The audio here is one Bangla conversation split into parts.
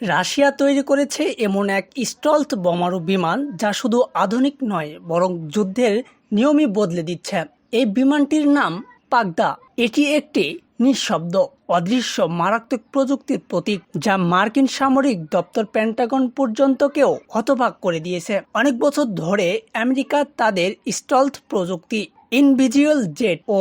রাশিয়া তৈরি করেছে এমন এক স্টলথ বোমারু বিমান যা শুধু আধুনিক নয়, বরং যুদ্ধের নিয়মই বদলে দিচ্ছে। এই বিমানটির নাম পাগদা। এটি একটি নিঃশব্দ, অদৃশ্য, মারাত্মক প্রযুক্তির প্রতীক যা মার্কিন সামরিক দপ্তর প্যান্টাগন পর্যন্তকেও হতবাক করে দিয়েছে। অনেক বছর ধরে আমেরিকা তাদের স্টলথ প্রযুক্তি ইনভিজুয়াল জেট ও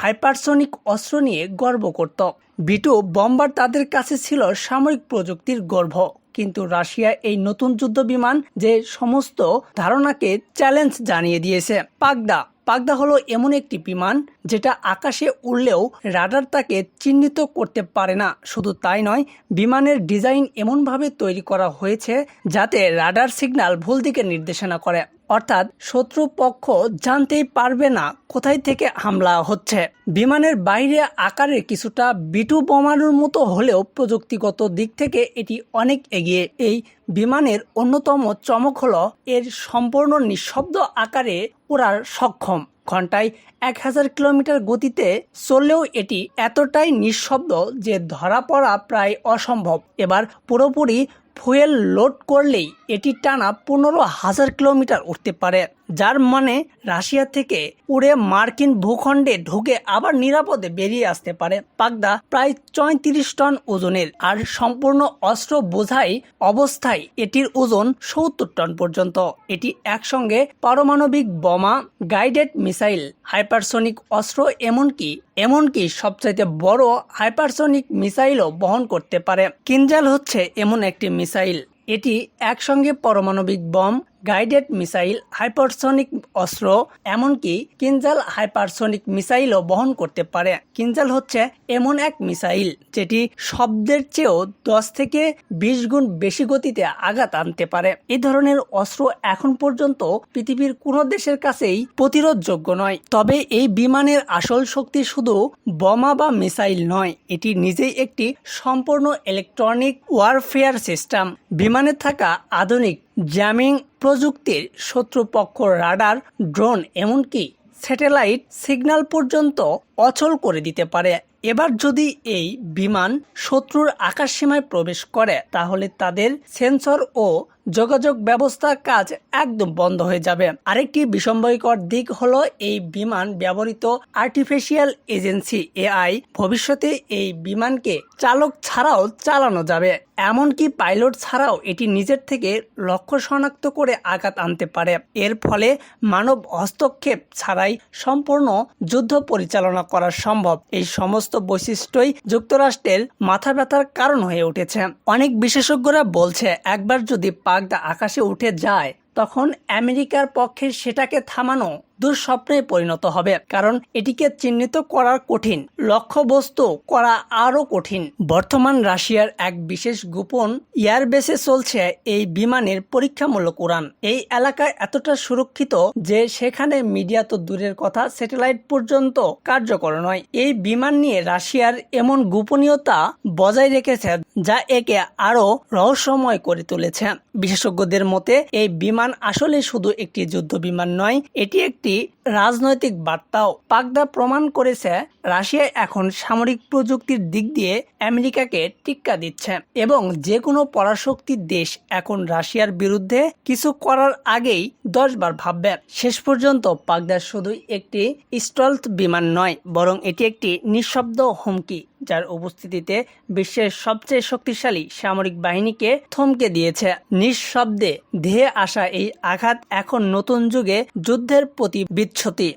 হাইপারসনিক অস্ত্র নিয়ে গর্ব করত। বিটু বম্বার তাদের কাছে ছিল সামরিক প্রযুক্তির গর্ব কিন্তু রাশিয়া এই নতুন যুদ্ধ বিমান যে সমস্ত ধারণাকে চ্যালেঞ্জ জানিয়ে দিয়েছে। পাগদা। পাগদা হলো এমন একটি বিমান যেটা আকাশে উড়লেও রাডার তাকে চিহ্নিত করতে পারে না। শুধু তাই নয়, বিমানের ডিজাইন এমনভাবে তৈরি করা হয়েছে যাতে রাডার সিগন্যাল ভুল দিকে নির্দেশনা করে। অর্থাৎ শত্রু পক্ষ জানতেই পারবে না কোথায় থেকে হামলা হচ্ছে। বিমানের বাইরে আকারে কিছুটা বিটু বোমারুর মতো হলেও প্রযুক্তিগত দিক থেকে এটি অনেক এগিয়ে। এই বিমানের অন্যতম চমক হল এর সম্পূর্ণ নিঃশব্দ আকারে ওড়ার সক্ষম। ঘন্টায় এক হাজার কিলোমিটার গতিতে চললেও এটি এতটাই নিঃশব্দ যে ধরা পড়া প্রায় অসম্ভব। এবার পুরোপুরি ফুয়েল লোড করলেই এটি টানা পনেরো হাজার কিলোমিটার উঠতে পারে, যার মানে রাশিয়া থেকে উড়ে মার্কিন ভূখণ্ডে ঢুকে আবার নিরাপদে বেরিয়ে আসতে পারে। পাগদা প্রায় চৈত্রিশ টন ওজনের আর সম্পূর্ণ অস্ত্র বোঝাই অবস্থায় এটির ওজন সত্তর টন পর্যন্ত। এটি একসঙ্গে পারমাণবিক বোমা, গাইডেড মিসাইল, হাইপারসনিক অস্ত্র, এমনকি এমনকি সবচাইতে বড় হাইপারসনিক মিসাইলও বহন করতে পারে। কিনজাল হচ্ছে এমন একটি মিসাইল। এটি একসঙ্গে পারমাণবিক বম গাইডেড মিসাইল হাইপারসনিক অস্ত্র, এমনকি কিনজাল হাইপারসনিক মিসাইলও বহন করতে পারে। কিনজাল হচ্ছে এমন এক মিসাইল যেটি শব্দের চেয়েও দশ থেকে বিশ গুণ বেশি গতিতে আঘাত আনতে পারে। এই ধরনের অস্ত্র এখন পর্যন্ত পৃথিবীর কোনো দেশের কাছেই প্রতিরোধযোগ্য নয়। তবে এই বিমানের আসল শক্তি শুধু বোমা বা মিসাইল নয়, এটি নিজেই একটি সম্পূর্ণ ইলেকট্রনিক ওয়ারফেয়ার সিস্টেম। বিমানে থাকা আধুনিক জ্যামিং প্রযুক্তির শত্রুপক্ষ রাডার ড্রোন এমনকি স্যাটেলাইট সিগন্যাল পর্যন্ত অচল করে দিতে পারে। এবার যদি এই বিমান শত্রুর আকাশসীমায় প্রবেশ করে, তাহলে তাদের সেন্সর ও যোগাযোগ ব্যবস্থার কাজ একদম বন্ধ হয়ে যাবে। আরেকটি বিস্ময়কর দিক হলো এই বিমান ব্যবহৃত আর্টিফিশিয়াল এজেন্সি এআই। ভবিষ্যতে এই বিমানকে চালক ছাড়াও চালানো যাবে। এমনকি পাইলট ছাড়াও এটি নিজের থেকে লক্ষ্য শনাক্ত করে আঘাত আনতে পারে। এর ফলে মানব হস্তক্ষেপ ছাড়াই সম্পূর্ণ যুদ্ধ পরিচালনা করা সম্ভব। এই সমস্ত বৈশিষ্ট্যই যুক্তরাষ্ট্রের মাথা ব্যথার কারণ হয়ে উঠেছে। অনেক বিশেষজ্ঞরা বলছে, একবার যদি পাগদা আকাশে উঠে যায়, তখন আমেরিকার পক্ষে সেটাকে থামানো দুঃস্বপ্নে পরিণত হবে। কারণ এটিকে চিহ্নিত করা কঠিন, লক্ষ্যবস্তু করা আরও কঠিন। বর্তমান রাশিয়ার এক বিশেষ গোপন এয়ারবেসে চলছে এই বিমানের পরীক্ষামূলক উড়ান। এই এলাকা এতটা সুরক্ষিত যে সেখানে মিডিয়া তো দূরের কথা, স্যাটেলাইট পর্যন্ত কার্যকর নয়। এই বিমান নিয়ে রাশিয়ার এমন গোপনীয়তা বজায় রেখেছে যা একে আরও রহস্যময় করে তুলেছে। বিশেষজ্ঞদের মতে, এই বিমান আসলে শুধু একটি যুদ্ধ বিমান নয়, এটি একটি রাজনৈতিক বার্তাও পাগদা প্রমাণ করেছে রাশিয়া এখন সামরিক প্রযুক্তির দিক দিয়ে আমেরিকাকে টিক্কা দিচ্ছে এবং যে কোনো পরাশক্তির দেশ এখন রাশিয়ার বিরুদ্ধে কিছু করার আগেই দশবার ভাববে। শেষ পর্যন্ত পাগদা শুধু একটি স্টলথ বিমান নয়, বরং এটি একটি নিঃশব্দ হুমকি। যার উপস্থিতিতে বিশ্বের সবচেয়ে শক্তিশালী সামরিক বাহিনীকে থমকে দিয়েছে। নিঃশব্দে ধেয়ে আসা এই আঘাত এখন নতুন যুগে যুদ্ধের প্রতি বিচ্ছতি।